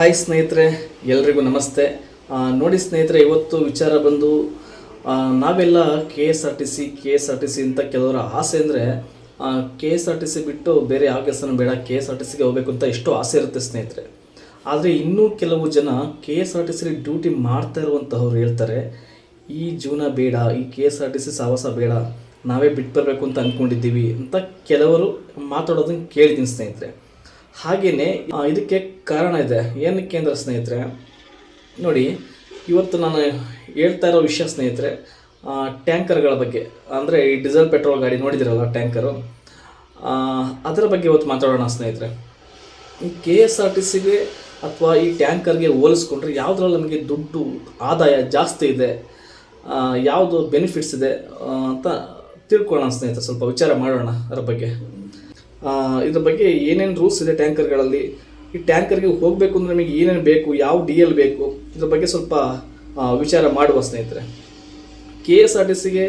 Hi ಸ್ನೇಹಿತರೆ, ಎಲ್ರಿಗೂ ನಮಸ್ತೆ. ನೋಡಿ ಸ್ನೇಹಿತರೆ, ಇವತ್ತು ವಿಚಾರ ಬಂದು ನಾವೆಲ್ಲ K S R T C K S R T C ಅಂತ ಕೆಲವರ ಆಸೆ ಅಂದರೆ K S R T C ಬಿಟ್ಟು ಬೇರೆ ಯಾವ ಕೆಲಸನೂ ಬೇಡ ಕೆ ಎಸ್ ಆರ್ ಟಿ ಸಿಗೆ ಹೋಗಬೇಕು ಅಂತ ಎಷ್ಟು ಆಸೆ ಇರುತ್ತೆ ಸ್ನೇಹಿತರೆ. ಆದರೆ ಇನ್ನೂ ಕೆಲವು ಜನ ಕೆ ಎಸ್ ಆರ್ ಟಿ ಸಿಲಿ ಡ್ಯೂಟಿ ಮಾಡ್ತಾ ಇರುವಂತಹವ್ರು ಹೇಳ್ತಾರೆ, ಈ ಜೀವನ ಬೇಡ, ಈ K S R T C ಸಾಹಸ ಬೇಡ, ನಾವೇ ಬಿಟ್ಟು ಬರಬೇಕು ಅಂತ ಅಂದ್ಕೊಂಡಿದ್ದೀವಿ ಅಂತ ಕೆಲವರು ಮಾತಾಡೋದನ್ನು ಕೇಳಿದ್ದೀನಿ ಸ್ನೇಹಿತರೆ. ಹಾಗೆಯೇ ಇದಕ್ಕೆ ಕಾರಣ ಇದೆ. ಏನಕ್ಕೆ ಅಂದರೆ ಸ್ನೇಹಿತರೆ? ನೋಡಿ, ಇವತ್ತು ನಾನು ಹೇಳ್ತಾ ಇರೋ ವಿಷಯ ಸ್ನೇಹಿತರೆ ಟ್ಯಾಂಕರ್ಗಳ ಬಗ್ಗೆ. ಅಂದರೆ ಈ ಡೀಸೆಲ್ ಪೆಟ್ರೋಲ್ ಗಾಡಿ ನೋಡಿದಿರಲ್ಲ ಟ್ಯಾಂಕರು? ಅದರ ಬಗ್ಗೆ ಇವತ್ತು ಮಾತಾಡೋಣ ಸ್ನೇಹಿತರೆ. ಈ ಕೆ ಎಸ್ ಆರ್ ಟಿ ಸಿಗೆ ಅಥವಾ ಈ ಟ್ಯಾಂಕರ್ಗೆ ಹೋಲಿಸ್ಕೊಂಡ್ರೆ ಯಾವುದ್ರಲ್ಲಿ ನಮಗೆ ದುಡ್ಡು ಆದಾಯ ಜಾಸ್ತಿ ಇದೆ ಯಾವುದು ಬೆನಿಫಿಟ್ಸ್ ಇದೆ ಅಂತ ತಿಳ್ಕೊಳ್ಳೋಣ ಸ್ನೇಹಿತರೆ. ಸ್ವಲ್ಪ ವಿಚಾರ ಮಾಡೋಣ ಅದರ ಬಗ್ಗೆ. ಇದ್ರ ಬಗ್ಗೆ ಏನೇನು ರೂಲ್ಸ್ ಇದೆ ಟ್ಯಾಂಕರ್ಗಳಲ್ಲಿ ಈ ಟ್ಯಾಂಕರ್ಗೆ ಹೋಗಬೇಕು ಅಂದ್ರೆ ನಮಗೆ ಏನೇನು ಬೇಕು? ಯಾವ ಡಿ ಎಲ್ ಬೇಕು? ಇದ್ರ ಬಗ್ಗೆ ಸ್ವಲ್ಪ ವಿಚಾರ ಮಾಡುವ ಸ್ನೇಹಿತರೆ. ಕೆ ಎಸ್ ಆರ್ ಟಿ ಸಿಗೆ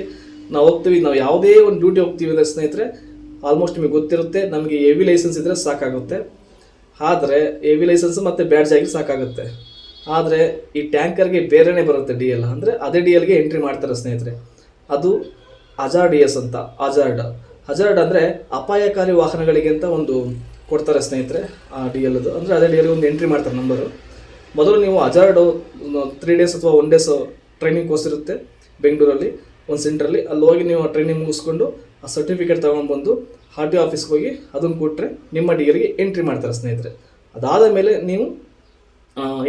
ನಾವು ಹೋಗ್ತೀವಿ. ನಾವು ಯಾವುದೇ ಒಂದು ಡ್ಯೂಟಿ ಹೋಗ್ತೀವಿ ಅಂದರೆ ಸ್ನೇಹಿತರೆ ಆಲ್ಮೋಸ್ಟ್ ನಿಮಗೆ ಗೊತ್ತಿರುತ್ತೆ, ನಮಗೆ ಎ ವಿ ಲೈಸೆನ್ಸ್ ಇದ್ದರೆ ಸಾಕಾಗುತ್ತೆ. ಆದರೆ ಎ ವಿ ಲೈಸೆನ್ಸ್ ಮತ್ತು ಬ್ಯಾಡ್ಜ್ ಆಗಿ ಸಾಕಾಗುತ್ತೆ. ಆದರೆ, ಈ ಟ್ಯಾಂಕರ್ಗೆ ಬೇರೆನೇ ಬರುತ್ತೆ ಡಿ ಎಲ್ ಅಂದರೆ ಅದೇ ಡಿ ಎಲ್ಗೆ ಎಂಟ್ರಿ ಮಾಡ್ತಾರೆ ಸ್ನೇಹಿತರೆ. ಅದು ಅಜಾರ್ಡ್ ಎಸ್ ಅಂತ. ಅಜಾರ್ಡ್ ಹಜಾರ್ಡ್ ಅಂದರೆ ಅಪಾಯಕಾರಿ ವಾಹನಗಳಿಗೆ ಅಂತ ಒಂದು ಕೊಡ್ತಾರೆ ಸ್ನೇಹಿತರೆ, ಆ ಡಿ ಎಲ್ ಅಂದರೆ ಅದೇ ಡಿ ಎಲ್ಗೆ ಒಂದು ಎಂಟ್ರಿ ಮಾಡ್ತಾರೆ ನಂಬರು ಮೊದಲು ನೀವು ಹಜಾರ್ಡ್ ತ್ರೀ ಡೇಸ್ ಅಥವಾ ಒನ್ ಡೇಸ್ ಟ್ರೈನಿಂಗ್ ಕೋರ್ಸ್ ಇರುತ್ತೆ ಬೆಂಗಳೂರಲ್ಲಿ, ಒಂದು ಸೆಂಟ್ರಲ್ಲಿ ಅಲ್ಲಿ. ಹೋಗಿ ನೀವು ಟ್ರೈನಿಂಗ್ ಮುಗಿಸ್ಕೊಂಡು ಆ ಸರ್ಟಿಫಿಕೇಟ್ ತೊಗೊಂಡ್ಬಂದು ಆರ್ ಟಿ ಆಫೀಸ್ಗೆ ಹೋಗಿ ಅದನ್ನು ಕೊಟ್ಟರೆ ನಿಮ್ಮ ಡಿ ಎಲ್ಗೆ ಎಂಟ್ರಿ ಮಾಡ್ತಾರೆ ಸ್ನೇಹಿತರೆ. ಅದಾದ ಮೇಲೆ ನೀವು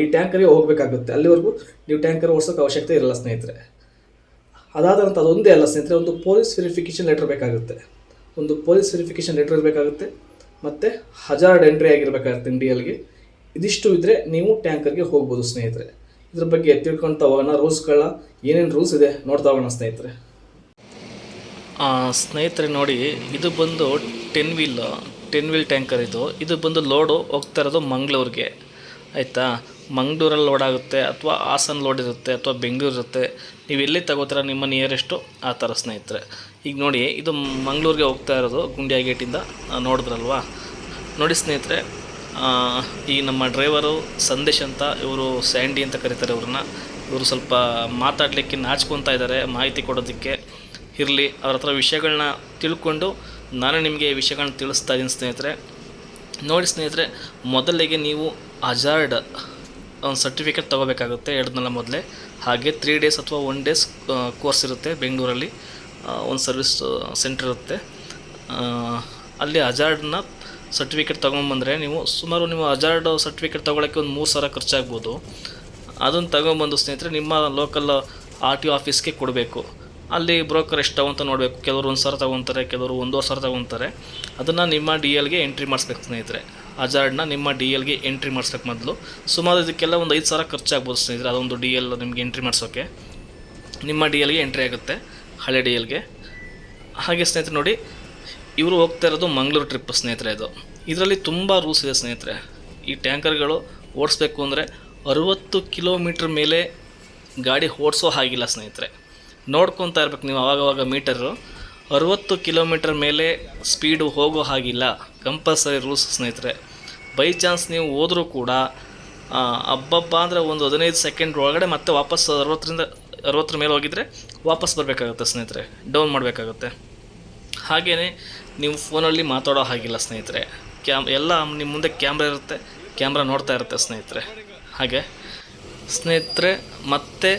ಈ ಟ್ಯಾಂಕರಿಗೆ ಹೋಗಬೇಕಾಗುತ್ತೆ. ಅಲ್ಲಿವರೆಗೂ ನೀವು ಟ್ಯಾಂಕರ್ ಓಡಿಸೋಕೆ ಅವಶ್ಯಕತೆ ಇರಲ್ಲ ಸ್ನೇಹಿತರೆ. ಅದಾದ ನಂತರ ಅದೊಂದೇ ಅಲ್ಲ ಸ್ನೇಹಿತರೆ, ಒಂದು ಪೊಲೀಸ್ ವೆರಿಫಿಕೇಷನ್ ಲೆಟರ್ ಬೇಕಾಗುತ್ತೆ. ಒಂದು ಪೊಲೀಸ್ ವೆರಿಫಿಕೇಷನ್ ಲೆಟರ್ ಇರಬೇಕಾಗುತ್ತೆ. ಮತ್ತು ಹಜಾರ್ಡ್ ಎಂಟ್ರಿ ಆಗಿರಬೇಕಾಗುತ್ತೆ ಡಿ ಎಲ್ಗೆ ಇದಿಷ್ಟು ಇದ್ದರೆ ನೀವು ಟ್ಯಾಂಕರ್ಗೆ ಹೋಗ್ಬೋದು ಸ್ನೇಹಿತರೆ. ಇದ್ರ ಬಗ್ಗೆ ತಿಳ್ಕೊಳ್ತಾ ಹೋಗೋಣ ರೂಲ್ಸ್ಗಳನ್ನ ಏನೇನು ರೂಲ್ಸ್ ಇದೆ ನೋಡ್ತಾ ಹೋಗೋಣ ಸ್ನೇಹಿತರೆ. ಸ್ನೇಹಿತರೆ ನೋಡಿ, ಇದು ಬಂದು ten wheel ten wheel tanker ಇದು. ಇದು ಬಂದು ಲೋಡು ಹೋಗ್ತಾ ಇರೋದು ಮಂಗಳೂರಿಗೆ. ಆಯಿತಾ? ಮಂಗಳೂರಲ್ಲಿ ಲೋಡ್ ಆಗುತ್ತೆ, ಅಥವಾ ಹಾಸನ ಲೋಡ್ ಇರುತ್ತೆ, ಅಥವಾ ಬೆಂಗಳೂರು ಇರುತ್ತೆ. ನೀವು ಎಲ್ಲಿ ತಗೋತೀರ ನಿಮ್ಮ ನಿಯರೆಸ್ಟು ಆ ಥರ ಸ್ನೇಹಿತರೆ. ಈಗ ನೋಡಿ, ಇದು ಮಂಗಳೂರಿಗೆ ಹೋಗ್ತಾ ಇರೋದು ಗುಂಡಿಯಾ ಗೇಟಿಂದ ನೋಡಿದ್ರಲ್ವಾ? ನೋಡಿ ಸ್ನೇಹಿತರೆ ಈ ನಮ್ಮ ಡ್ರೈವರು ಸಂದೇಶ್ ಅಂತ ಇವರು ಸ್ಯಾಂಡಿ ಅಂತ ಕರೀತಾರೆ ಇವ್ರನ್ನ. ಇವರು ಸ್ವಲ್ಪ ಮಾತಾಡಲಿಕ್ಕೆ ನಾಚ್ಕೊತಾ ಇದ್ದಾರೆ, ಮಾಹಿತಿ ಕೊಡೋದಕ್ಕೆ. ಇರಲಿ, ಅವ್ರ ಹತ್ರ ವಿಷಯಗಳನ್ನ ತಿಳ್ಕೊಂಡು ನಾನು ನಿಮಗೆ ವಿಷಯಗಳನ್ನ ತಿಳಿಸ್ತಾ ಇದ್ದೀನಿ ಸ್ನೇಹಿತರೆ. ನೋಡಿ ಸ್ನೇಹಿತರೆ, ಮೊದಲಿಗೆ ನೀವು ಅಜಾರ್ಡ್ ಒಂದು ಸರ್ಟಿಫಿಕೇಟ್ ತೊಗೋಬೇಕಾಗುತ್ತೆ ಹೇಳಿದ್ನಲ್ಲ ಮೊದಲೇ. ಹಾಗೆ ತ್ರೀ ಡೇಸ್ ಅಥವಾ ಒನ್ ಡೇಸ್ ಕೋರ್ಸ್ ಇರುತ್ತೆ ಬೆಂಗಳೂರಲ್ಲಿ. ಒಂದು ಸರ್ವಿಸ್ ಸೆಂಟರ್ ಇರುತ್ತೆ. ಅಲ್ಲಿ ಅಜಾರ್ಡ್ನ ಸರ್ಟಿಫಿಕೇಟ್ ತೊಗೊಂಬಂದರೆ ನೀವು ಸುಮಾರು ನೀವು ಅಜಾರ್ಡ್ ಸರ್ಟಿಫಿಕೇಟ್ ತೊಗೊಳಕ್ಕೆ ಒಂದು ಮೂರು ಸಾವಿರ ಖರ್ಚಾಗ್ಬೋದು. ಅದನ್ನು ತೊಗೊಂಬಂದು ಸ್ನೇಹಿತರೆ, ನಿಮ್ಮ ಲೋಕಲ್ ಆರ್ ಟಿ ಆಫೀಸ್ಗೆ ಕೊಡಬೇಕು. ಅಲ್ಲಿ ಬ್ರೋಕರ್ ಎಷ್ಟು ತಗೊಂತ ನೋಡಬೇಕು. ಕೆಲವರು ಒಂದು ಸಾವಿರ ತೊಗೊತಾರೆ, ಕೆಲವರು ಒಂದೂವರೆ ಸಾವಿರ ತೊಗೊತಾರೆ. ಅದನ್ನು ನಿಮ್ಮ ಡಿ ಎಲ್ಗೆ ಎಂಟ್ರಿ ಮಾಡಿಸ್ಬೇಕು ಸ್ನೇಹಿತರೆ. ಅಜಾರ್ಡ್ನ ನಿಮ್ಮ ಡಿ ಎಲ್ಗೆ ಎಂಟ್ರಿ ಮಾಡಿಸ್ಬೇಕು ಮೊದಲು. ಸುಮಾರು ಇದಕ್ಕೆಲ್ಲ ಒಂದು ಐದು ಸಾವಿರ ಖರ್ಚಾಗ್ಬೋದು ಸ್ನೇಹಿತರೆ. ಅದೊಂದು ಡಿ ಎಲ್ ನಿಮಗೆ ಎಂಟ್ರಿ ಮಾಡಿಸೋಕ್ಕೆ ನಿಮ್ಮ ಡಿ ಎಲ್ಗೆ ಎಂಟ್ರಿ ಆಗುತ್ತೆ. ಹಳೆ ಡಿ ಎಲ್ಗೆ. ಹಾಗೆ ಸ್ನೇಹಿತರೆ ನೋಡಿ, ಇವರು ಹೋಗ್ತಾ ಇರೋದು ಮಂಗಳೂರು ಟ್ರಿಪ್ ಸ್ನೇಹಿತರೆ ಇದು. ಇದರಲ್ಲಿ ತುಂಬ ರೂಲ್ಸ್ ಇದೆ ಸ್ನೇಹಿತರೆ. ಈ ಟ್ಯಾಂಕರ್ಗಳು ಓಡಿಸ್ಬೇಕು ಅಂದರೆ ಅರುವತ್ತು ಕಿಲೋಮೀಟ್ರ್ ಮೇಲೆ ಗಾಡಿ ಓಡಿಸೋ ಹಾಗಿಲ್ಲ ಸ್ನೇಹಿತರೆ. ನೋಡ್ಕೊತಾ ಇರ್ಬೇಕು ನೀವು ಆವಾಗವಾಗ ಮೀಟರು. ಅರುವತ್ತು ಕಿಲೋಮೀಟರ್ ಮೇಲೆ ಸ್ಪೀಡು ಹೋಗೋ ಹಾಗಿಲ್ಲ. ಕಂಪಲ್ಸರಿ ರೂಲ್ಸ್ ಸ್ನೇಹಿತರೆ. ಬೈ ಚಾನ್ಸ್ ನೀವು ಹೋದರೂ ಕೂಡ ಅಬ್ಬಬ್ಬ ಅಂದರೆ ಒಂದು ಹದಿನೈದು ಸೆಕೆಂಡ್ ಒಳಗಡೆ ಮತ್ತೆ ವಾಪಸ್ ಅರವತ್ತರಿಂದ ಅರವತ್ತರ ಮೇಲೆ ಹೋಗಿದ್ರೆ ವಾಪಸ್ ಬರಬೇಕಾಗುತ್ತೆ ಸ್ನೇಹಿತರೆ ಡೌನ್ ಮಾಡಬೇಕಾಗುತ್ತೆ. ಹಾಗೆಯೇ ನೀವು ಫೋನಲ್ಲಿ ಮಾತಾಡೋ ಹಾಗಿಲ್ಲ ಸ್ನೇಹಿತರೆ. ಕ್ಯಾಮ್ ಎಲ್ಲ ನಿಮ್ಮ ಮುಂದೆ ಕ್ಯಾಮ್ರಾ ಇರುತ್ತೆ ಕ್ಯಾಮ್ರಾ ನೋಡ್ತಾ ಇರುತ್ತೆ ಸ್ನೇಹಿತರೆ. ಹಾಗೆ, ಸ್ನೇಹಿತರೆ, ಮತ್ತೆ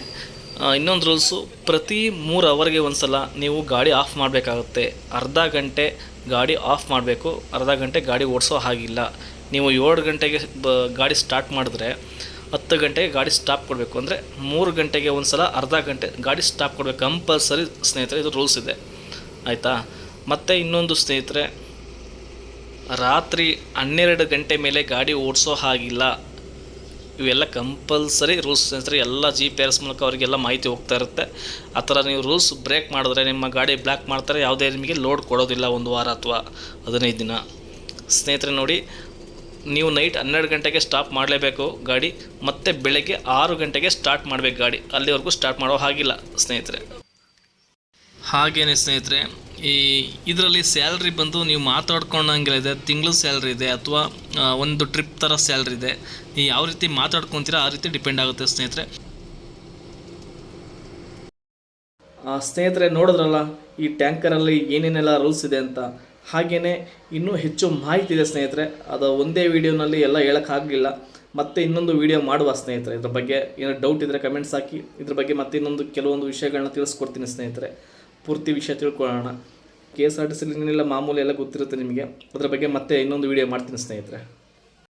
ಇನ್ನೊಂದು ರೂಲ್ಸು ಪ್ರತಿ ಮೂರು ಅವರ್ಗೆ ಒಂದು ಸಲ ನೀವು ಗಾಡಿ ಆಫ್ ಮಾಡಬೇಕಾಗುತ್ತೆ. ಅರ್ಧ ಗಂಟೆ ಗಾಡಿ ಆಫ್ ಮಾಡಬೇಕು, ಅರ್ಧ ಗಂಟೆ ಗಾಡಿ ಓಡಿಸೋ ಹಾಗಿಲ್ಲ. ನೀವು ಏಳು ಗಂಟೆಗೆ ಗಾಡಿ ಸ್ಟಾರ್ಟ್ ಮಾಡಿದ್ರೆ ಹತ್ತು ಗಂಟೆಗೆ ಗಾಡಿ ಸ್ಟಾಪ್ ಕೊಡಬೇಕು ಅಂದರೆ ಮೂರು ಗಂಟೆಗೆ ಒಂದು ಸಲ ಅರ್ಧ ಗಂಟೆ ಗಾಡಿ ಸ್ಟಾಪ್ ಕೊಡಬೇಕು ಕಂಪಲ್ಸರಿ ಸ್ನೇಹಿತರೆ, ಇದು ರೂಲ್ಸ್ ಇದೆ. ಆಯಿತಾ? ಮತ್ತು ಇನ್ನೊಂದು ಸ್ನೇಹಿತರೆ, ರಾತ್ರಿ ಹನ್ನೆರಡು ಗಂಟೆ ಮೇಲೆ ಗಾಡಿ ಓಡಿಸೋ ಹಾಗಿಲ್ಲ. ಇವೆಲ್ಲ ಕಂಪಲ್ಸರಿ ರೂಲ್ಸ್ ಸ್ನೇಹಿತರೆ, ಎಲ್ಲ ಜಿ ಪಿ ಆರ್ಸ್ ಮೂಲಕ ಅವರಿಗೆಲ್ಲ ಮಾಹಿತಿ ಹೋಗ್ತಾ ಇರುತ್ತೆ. ಆ ಥರ ನೀವು ರೂಲ್ಸ್ ಬ್ರೇಕ್ ಮಾಡಿದ್ರೆ ನಿಮ್ಮ ಗಾಡಿ ಬ್ಲ್ಯಾಕ್ ಮಾಡ್ತಾರೆ, ಯಾವುದೇ ನಿಮಗೆ ಲೋಡ್ ಕೊಡೋದಿಲ್ಲ ಒಂದು ವಾರ ಅಥವಾ ಹದಿನೈದು ದಿನ. ಸ್ನೇಹಿತರೆ ನೋಡಿ ನೀವು ನೈಟ್ ಹನ್ನೆರಡು ಗಂಟೆಗೆ ಸ್ಟಾಪ್ ಮಾಡಲೇಬೇಕು ಗಾಡಿ, ಮತ್ತು ಬೆಳಗ್ಗೆ ಆರು ಗಂಟೆಗೆ ಸ್ಟಾರ್ಟ್ ಮಾಡಬೇಕು ಗಾಡಿ. ಅಲ್ಲಿವರೆಗೂ ಸ್ಟಾರ್ಟ್ ಮಾಡೋ ಹಾಗಿಲ್ಲ ಸ್ನೇಹಿತರೆ. ಹಾಗೇನೆ ಸ್ನೇಹಿತರೆ, ಈ ಇದರಲ್ಲಿ ಸ್ಯಾಲ್ರಿ ಬಂದು ನೀವು ಮಾತಾಡ್ಕೊಂಡಂಗೆ ಇದೆ, ತಿಂಗಳು ಸ್ಯಾಲ್ರಿ ಇದೆ ಅಥವಾ ಒಂದು ಟ್ರಿಪ್ ಥರ ಸ್ಯಾಲ್ರಿ ಇದೆ, ನೀವು ಯಾವ ರೀತಿ ಮಾತಾಡ್ಕೊತೀರ ಆ ರೀತಿ ಡಿಪೆಂಡ್ ಆಗುತ್ತೆ ಸ್ನೇಹಿತರೆ. ಸ್ನೇಹಿತರೆ, ನೋಡಿದ್ರಲ್ಲ, ಈ ಟ್ಯಾಂಕರಲ್ಲಿ ಏನೇನೆಲ್ಲ ರೂಲ್ಸ್ ಇದೆ ಅಂತ. ಹಾಗೆಯೇ ಇನ್ನೂ ಹೆಚ್ಚು ಮಾಹಿತಿ ಇದೆ ಸ್ನೇಹಿತರೆ, ಅದು ಒಂದೇ ವಿಡಿಯೋನಲ್ಲಿ ಎಲ್ಲ ಹೇಳೋಕ್ಕಾಗಲಿಲ್ಲ ಮತ್ತೆ ಇನ್ನೊಂದು ವಿಡಿಯೋ ಮಾಡುವ ಸ್ನೇಹಿತರೆ, ಇದ್ರ ಬಗ್ಗೆ ಏನೋ ಡೌಟ್ ಇದ್ದರೆ ಕಮೆಂಟ್ಸ್ ಹಾಕಿ, ಇದ್ರ ಬಗ್ಗೆ ಮತ್ತೆ ಇನ್ನೊಂದು ಕೆಲವೊಂದು ವಿಷಯಗಳನ್ನ ತಿಳಿಸ್ಕೊಡ್ತೀನಿ ಸ್ನೇಹಿತರೆ. ಪೂರ್ತಿ ವಿಷಯ ತಿಳ್ಕೊಳ್ಳೋಣ. ಕೆ ಎಸ್ ಆರ್ ಟಿ ಸಿಲಿ ಮಾಮೂಲಿ ಎಲ್ಲ ಗೊತ್ತಿರುತ್ತೆ ನಿಮಗೆ. ಅದ್ರ ಬಗ್ಗೆ ಮತ್ತೆ ಇನ್ನೊಂದು ವೀಡಿಯೋ ಮಾಡ್ತೀನಿ ಸ್ನೇಹಿತರೆ.